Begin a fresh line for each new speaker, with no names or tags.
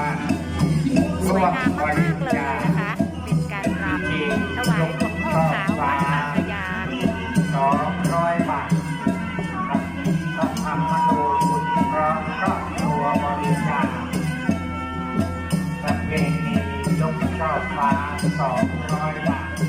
าสวยงามมากๆเลยนะคะ เป็นการรำถวายหลวงพ่อขาววัดบางพยา
สองร้อยบาทต้องทำมาดูสุดพร้อมครอบครัวบริการประเพณียกช่อฟ้าสองร้อยบาท